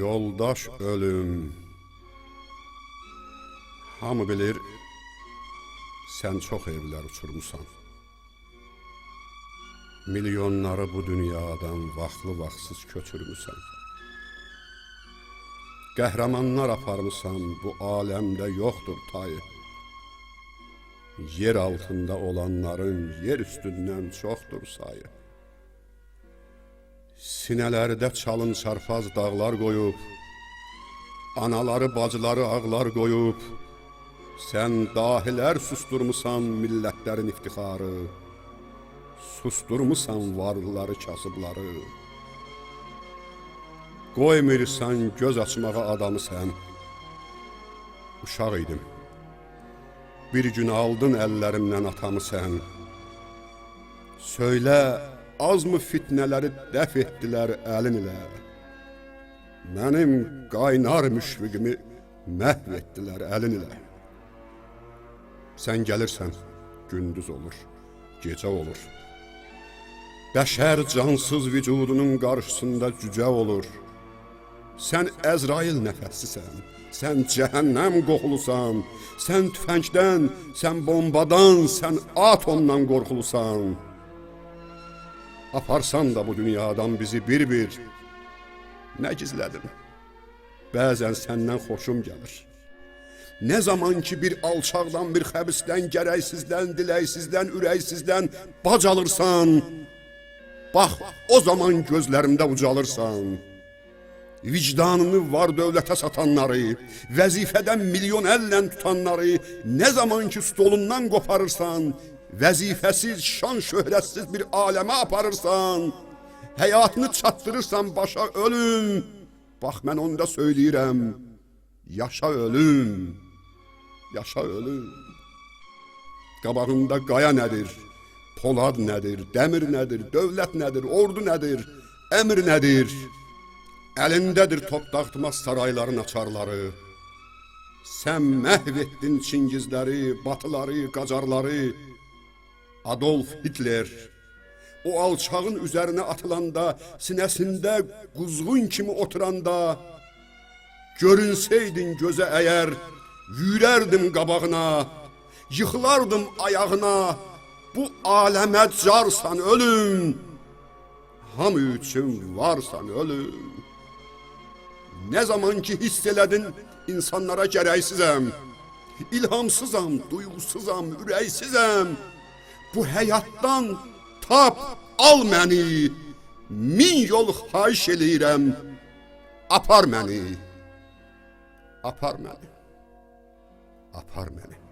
Yoldaş ölüm. Hamı bilir sən çox evlər uçurmusan. Milyonları bu dünyadan vaxtlı vaxtsız köçürmüsən. Qəhrəmanlar aparmısan, bu aləmdə yoxdur tayı. Yer altında olanların yer üstündən çoxdur sayı. Sinələrdə çalın çarpaz dağlar qoyub, Anaları, bacıları ağlar qoyub, Sən dahilər susturmusan millətlərin iftixarı, Susturmusan varlıları, kasıbları. Qoymursan göz açmağa adamı sən. Uşaq idim. Bir gün aldın əllərimdən atamı sən. Söylə, azmı fitnələri dəf etdilər əlin ilə. Mənim qaynar müşfiqimi məhv etdilər əlin ilə. Sən gəlirsən, gündüz olur, gecə olur. Bəşər cansız vücudunun qarşısında cücə olur. Sən Əzrail nəfəssisən, sən cəhənnəm qoxulusan, sən tüfəngdən, sən bombadan, sən atomdan qorxulusan. Aparsan da bu dünyadan bizi bir-bir, nə gizlədim? Bəzən səndən xoşum gəlir. Nə zaman ki bir alçaqdan, bir xəbisdən, gərəksizdən, diləksizdən, ürəksizdən bac alırsan, bax o zaman gözlərimdə ucalırsan. Vicdanını var dövlətə satanları, vəzifədən milyon əllə tutanları nə zaman ki stolundan qoparırsan, vəzifəsiz, şan şöhrətsiz bir aləmə aparırsan, həyatını çatdırırsan başa ölüm. Bax mən onda söyləyirəm, yaşa ölüm. Yaşa ölüm. Qabağında qaya nədir? Polad nədir? Dəmir nədir? Dövlət nədir? Ordu nədir? Əmr nədir? Əlindədir top dağıtmaz sarayların açarları. Sən məhv etdin Çingizləri, Batıları, Qacarları. Adolf Hitler o alçağın üzərinə atılanda, sinəsində quzğun kimi oturanda, görünsəydin gözə əgər, yürərdim qabağına, yıxılardım ayağına, bu aləmə carsan ölüm, hamı üçün varsan ölüm. Nə zaman ki hiss insanlara gərəksizəm, ilhamsızam, duyğusuzam, ürəksizəm, bu həyatdan tap, al məni, min yol xahiş eləyirəm, apar məni, apar məni, apar məni.